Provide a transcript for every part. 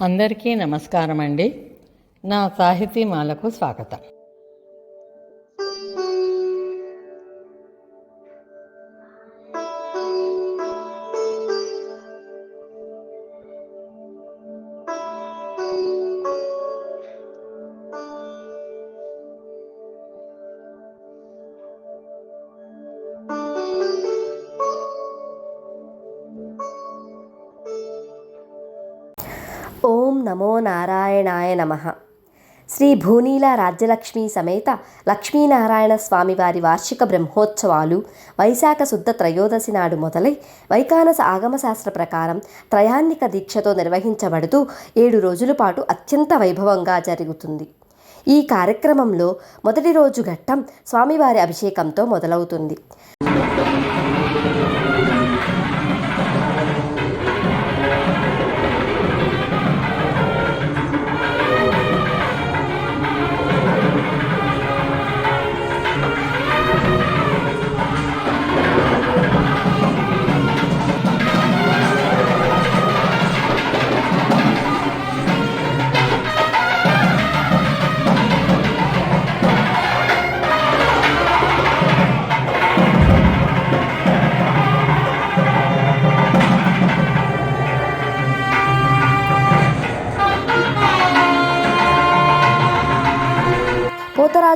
అందరికీ నమస్కారం అండి నా సాహితీమాలకు స్వాగతం. నమో నారాయణాయ నమ. శ్రీ భూనీల రాజ్యలక్ష్మి సమేత లక్ష్మీనారాయణ స్వామివారి వార్షిక బ్రహ్మోత్సవాలు వైశాఖ శుద్ధ త్రయోదశి నాడు మొదలై వైకానస ఆగమశాస్త్ర ప్రకారం త్రయాన్నిక దీక్షతో నిర్వహించబడుతూ ఏడు రోజుల పాటు అత్యంత వైభవంగా జరుగుతుంది. ఈ కార్యక్రమంలో మొదటి రోజు ఘట్టం స్వామివారి అభిషేకంతో మొదలవుతుంది.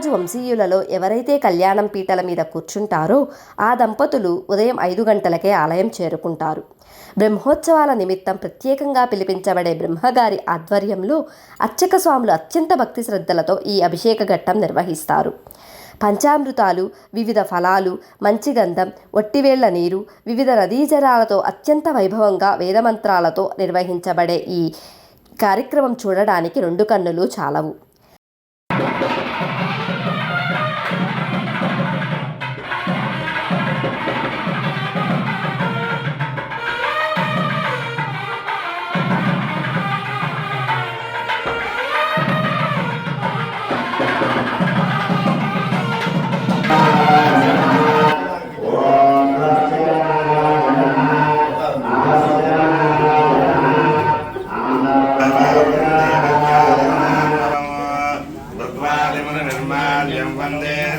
మహారాజు వంశీయులలో ఎవరైతే కళ్యాణం పీటల మీద కూర్చుంటారో ఆ దంపతులు ఉదయం ఐదు గంటలకే ఆలయం చేరుకుంటారు. బ్రహ్మోత్సవాల నిమిత్తం ప్రత్యేకంగా పిలిపించబడే బ్రహ్మగారి ఆధ్వర్యంలో అర్చక స్వాములు అత్యంత భక్తి శ్రద్ధలతో ఈ అభిషేక ఘట్టం నిర్వహిస్తారు. పంచామృతాలు వివిధ ఫలాలు మంచి గంధం ఒట్టివేళ్ళ నీరు వివిధ నదీజరాలతో అత్యంత వైభవంగా వేదమంత్రాలతో నిర్వహించబడే ఈ కార్యక్రమం చూడడానికి రెండు కన్నులు చాలవు.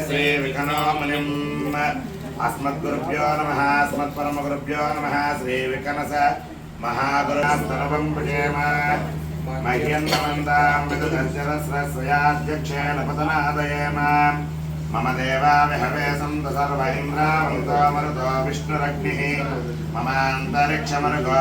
వందే శ్రీ వికనోమునిం అస్మద్గురుభ్యో నమ అస్మత్పరమగురుభ్యో నమ శ్రీ వికనస మహాగురుస్తనవం భజేమ మహ్యన్నమందాం విదుదర్శరస్రస్వయాధ్యక్షేణ పతనాదయేమ మమ దేవా విహవే సంత సర్వ ఇంద్రావంతో మరుతో విష్ణురగ్నిః మమాంతరిక్షమరుగో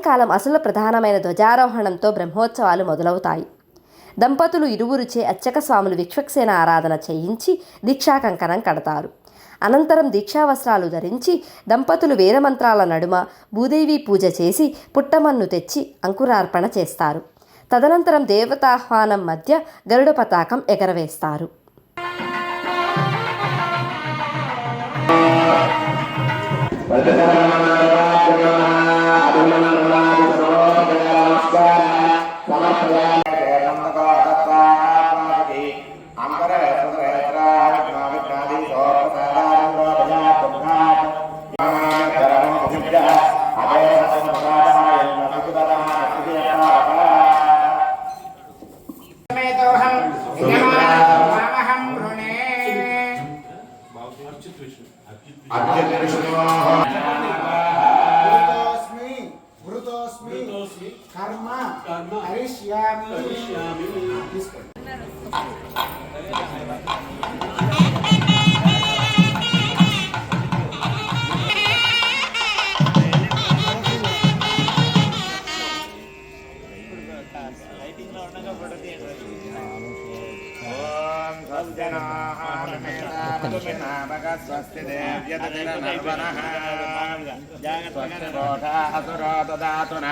సాయంకాలం అసలు ప్రధానమైన ధ్వజారోహణంతో బ్రహ్మోత్సవాలు మొదలవుతాయి. దంపతులు ఇరువురుచే అర్చక స్వాములు విక్షక్సేన ఆరాధన చేయించి దీక్షాకంకణం కడతారు. అనంతరం దీక్షా వస్త్రాలు ధరించి దంపతులు వేదమంత్రాల నడుమ భూదేవి పూజ చేసి పుట్టమన్ను తెచ్చి అంకురార్పణ చేస్తారు. తదనంతరం దేవతాహ్వానం మధ్య గరుడ పతాకం ఎగరవేస్తారు. వృతోస్మి स्वस्तिरोषा असुरो ददातु न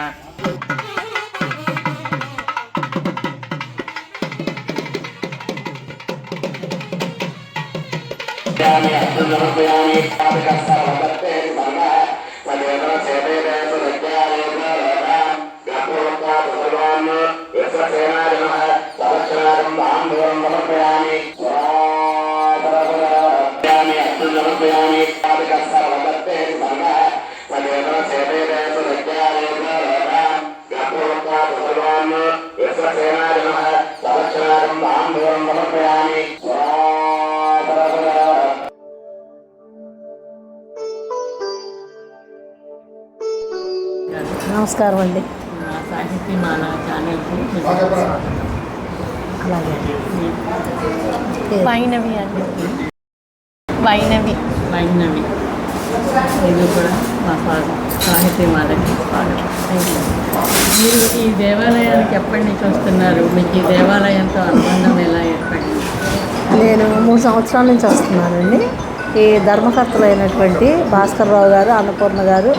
నమస్కారం అండి. ఛానల్కి అలాగే. వైనవి అండి. వైనవి. ఇది కూడా మా స్వాగతం. మీరు ఈ దేవాలయానికి ఎప్పటి నుంచి వస్తున్నారు? మీకు ఈ దేవాలయంతో అనుబంధం ఎలా ఏర్పడింది? నేను మూడు సంవత్సరాల నుంచి వస్తున్నానండి. ఈ ధర్మకర్తలైనటువంటి భాస్కర్ రావు గారు అన్నపూర్ణ గారు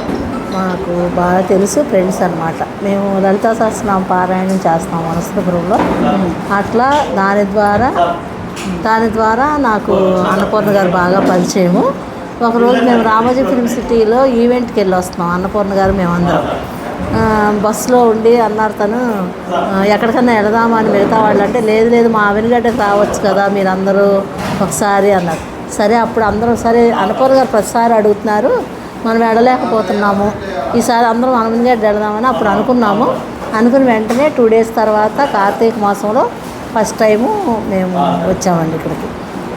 మాకు బాగా తెలుసు ఫ్రెండ్స్ అనమాట మేము లలితా సహస్రనామ పారాయణం చేస్తాం వనస్థపురంలో అట్లా దాని ద్వారా దాని ద్వారా నాకు అన్నపూర్ణ గారు బాగా పరిచయము. ఒకరోజు మేము రామోజీ ఫిల్మ్ సిటీలో ఈవెంట్కి వెళ్ళి వస్తున్నాం అన్నపూర్ణ గారు మేమందరం. బస్సులో ఉండి అన్నారు తను ఎక్కడికన్నా వెళదామా అని మిగతా వాళ్ళు అంటే లేదు లేదు మా వెనుగడ్డకి రావచ్చు కదా మీరందరూ ఒకసారి అన్నారు. సరే అప్పుడు అందరం సరే అన్నపూర్ణ గారు ప్రతిసారి అడుగుతున్నారు మనం వెళ్ళలేకపోతున్నాము ఈసారి అందరం అనమనిగడ్డ వెళదామని అప్పుడు అనుకున్నాము. అనుకుని వెంటనే టూ డేస్ తర్వాత కార్తీక మాసంలో ఫస్ట్ టైము మేము వచ్చామండి ఇక్కడికి.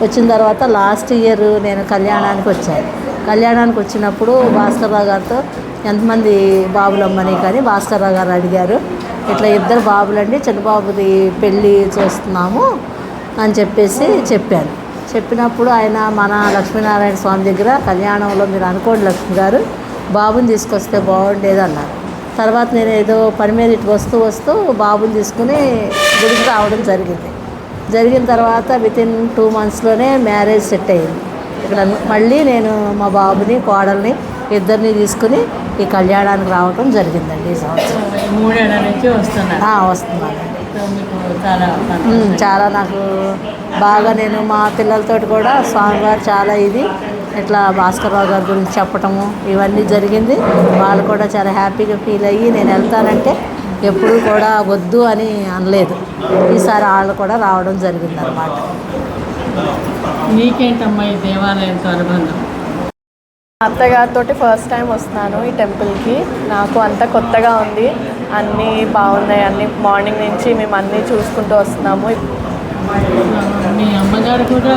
వచ్చిన తర్వాత లాస్ట్ ఇయర్ నేను కళ్యాణానికి వచ్చాను. కళ్యాణానికి వచ్చినప్పుడు భాస్కర్రావు గారితో ఎంతమంది బాబులమ్మని కానీ భాస్కర్రావు గారు అడిగారు. ఇట్లా ఇద్దరు బాబులండి చిన్నబాబుది పెళ్ళి చేస్తున్నాము అని చెప్పేసి చెప్పాను. చెప్పినప్పుడు ఆయన మన లక్ష్మీనారాయణ స్వామి దగ్గర కళ్యాణంలో మీరు అనుకోండి లక్ష్మి గారు బాబుని తీసుకొస్తే బాగుండేది అన్నారు తర్వాత నేను ఏదో పని మీద ఇటు వస్తూ వస్తూ బాబుని తీసుకుని గుడికి రావడం జరిగింది. జరిగిన తర్వాత విత్ ఇన్ టూ మంత్స్లోనే మ్యారేజ్ సెట్ అయింది. ఇక్కడ మళ్ళీ నేను మా బాబుని కోడల్ని ఇద్దరిని తీసుకుని ఈ కళ్యాణానికి రావటం జరిగిందండి ఈ సంవత్సరం. మూడేళ్ళ చాలా నాకు బాగా నేను మా పిల్లలతోటి కూడా స్వామివారు చాలా ఇది. ఇట్లా భాస్కర్రావు గారి గురించి చెప్పటము ఇవన్నీ జరిగింది. వాళ్ళు కూడా చాలా హ్యాపీగా ఫీల్ అయ్యి నేను వెళ్తానంటే ఎప్పుడూ కూడా వద్దు అని అనలేదు. ఈసారి వాళ్ళు కూడా రావడం జరిగింది అనమాట నీకేంటమ్మా ఈ దేవాలయంతో అనుబంధం? అత్తగారితో ఫస్ట్ టైం వస్తున్నాను ఈ టెంపుల్కి నాకు అంతా కొత్తగా ఉంది. అన్నీ బాగున్నాయి. అన్నీ మార్నింగ్ నుంచి మేము అన్నీ చూసుకుంటూ వస్తున్నాము. మీ అమ్మగారు కూడా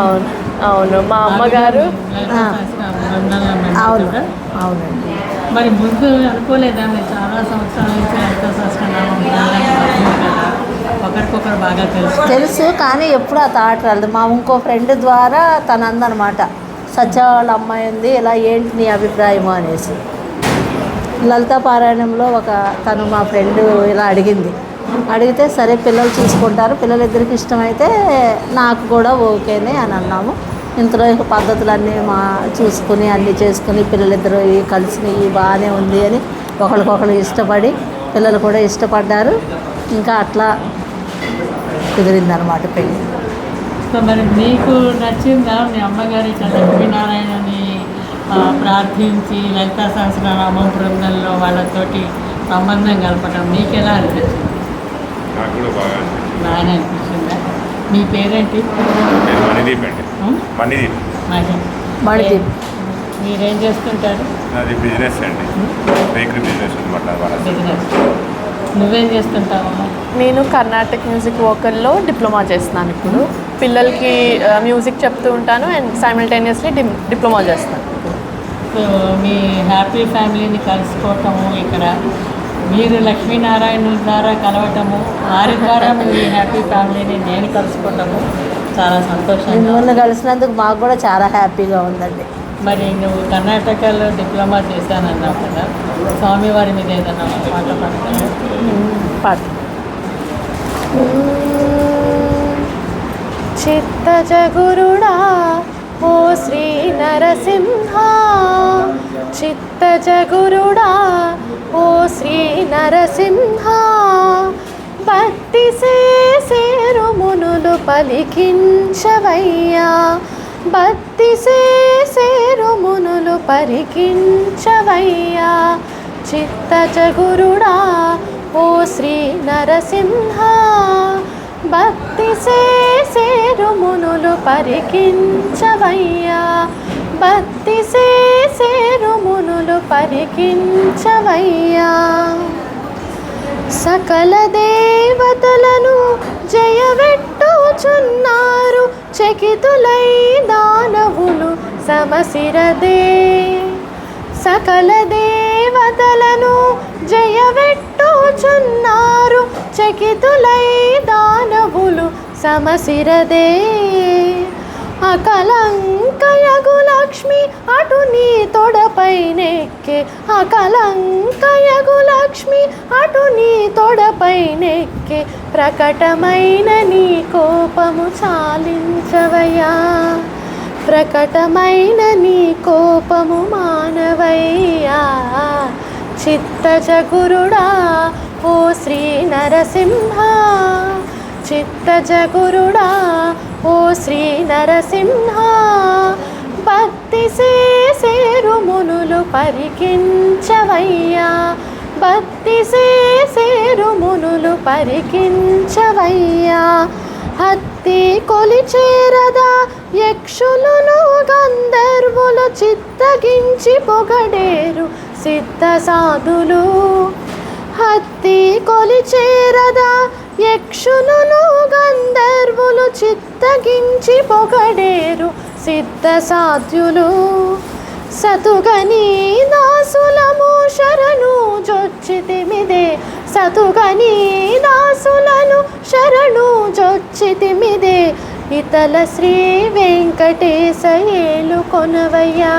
అవును. అవును. మా అమ్మగారు అవును? అవునండి. మరి ముందు అనుకోలేదా? మీరు చాలా సంవత్సరాల నుంచి లలిత సహస్రనామం బృందంలో సభ్యులు కదా ఒకరికొకరు బాగా తెలుసు. తెలుసు కానీ ఎప్పుడు ఆ థాట్ రాలేదు. మా ఇంకో ఫ్రెండ్ ద్వారా తన అందనమాట సత్య వాళ్ళ అమ్మాయి ఉంది ఇలా ఏంటి నీ అభిప్రాయము అనేసి. లలిత పారాయణంలో ఒక తను మా ఫ్రెండ్ ఇలా అడిగింది. అడిగితే సరే పిల్లలు చూసుకుంటారు పిల్లలిద్దరికి ఇష్టమైతే నాకు కూడా ఓకేనే అని అన్నాము. ఇంతలో పద్ధతులన్నీ మా చూసుకుని అన్నీ చేసుకుని పిల్లలిద్దరూ కలిసి బాగానే ఉంది అని ఒకరికొకరు ఇష్టపడి పిల్లలు కూడా ఇష్టపడ్డారు. ఇంకా అట్లా కుదిరిందనమాట పెళ్ళి. సో మరి మీకు నచ్చిందా? మీ అమ్మగారి ఇట్లా లక్ష్మీనారాయణని ఆ, ప్రార్థించి లలితా సహస్రనామం బృందంలో వాళ్ళతోటి సంబంధం కలపడం మీకు ఎలా అనిపించింది? నాకు కూడా బాగా అనిపించింది. మీ పేరేంటి? మణిదీప్. మీరేం చేస్తుంటారు? నాది బిజినెస్ అండి. బేకరీ బిజినెస్ అనమాట బిజినెస్. నువ్వేం చేస్తుంటావమ్మా? నేను కర్ణాటక మ్యూజిక్ వోకల్లో డిప్లొమా చేస్తున్నాను ఇప్పుడు. పిల్లలకి మ్యూజిక్ చెప్తూ ఉంటాను అండ్ సైమిల్టేనియస్లీ డిప్లొమా చేస్తాను. సో మీ హ్యాపీ ఫ్యామిలీని కలుసుకోవటము ఇక్కడ. మీరు లక్ష్మీనారాయణ ద్వారా కలవటము వారి ద్వారా మీ హ్యాపీ ఫ్యామిలీని నేను కలుసుకోవటము చాలా సంతోషంగా మిమ్మల్ని కలిసినందుకు మాకు కూడా చాలా హ్యాపీగా ఉందండి. మరి నువ్వు కర్ణాటకలో డిప్లొమా చేశానన్నావు కదా స్వామివారి మీద ఏదన్నా పాట పాడతాను పాట చిత్తజగురుడా ఓ శ్రీ నరసింహ. చిత్తజగురుడా ఓ శ్రీ నరసింహ. భక్తి సేరు మునులు పలికించవయ్యా. భక్తి సేరు మునులు పరికించవయ్యా చిత్తజగురుడా ఓ శ్రీ నరసింహ. భక్తి సేరు మునులు పరికించవయ్యా. భక్తి సేరు మునులు పరికించవయ్యా. సకల దేవతలను జయవెట్టుచున్నారు చకితులై దానవులు సమసిరదే. సకల దేవతలను చూచున్నారు చకితులై దానవులు సమసిరదే. అకలంకయగు లక్ష్మి అటు నీ తొడపైనెక్కే. అకలంకయగు లక్ష్మి అటు నీ తొడపైనెక్కే. ప్రకటమైన నీ కోపము చాలించవయ్యా. ప్రకటమైన నీ కోపము మానవయ్యా. చిత్తజగురుడా ఓ శ్రీ నరసింహ. చిత్తజగురుడా ఓ శ్రీ నరసింహ. భక్తి సేరు మునులు పరికించవయ్యా. భక్తి సేరు మునులు పరికించవయ్యా. హత్తి కొలిచేరదా యక్షులను గంధర్వులు చిత్తగించి పొగడేరు. సిద్ధ సాధులు. హత్తి కొలిచేరదా యక్షులను గంధర్వులు చిత్తగించి పొగడేరు సిద్ధ సాధ్యులు. సతుగని దాసులము శరణు జొచ్చితిమిదే సతుగని దాసులను శరణు జొచ్చితిమిదే ఇతల శ్రీ వెంకటేశయేలు కొనవయ్యా.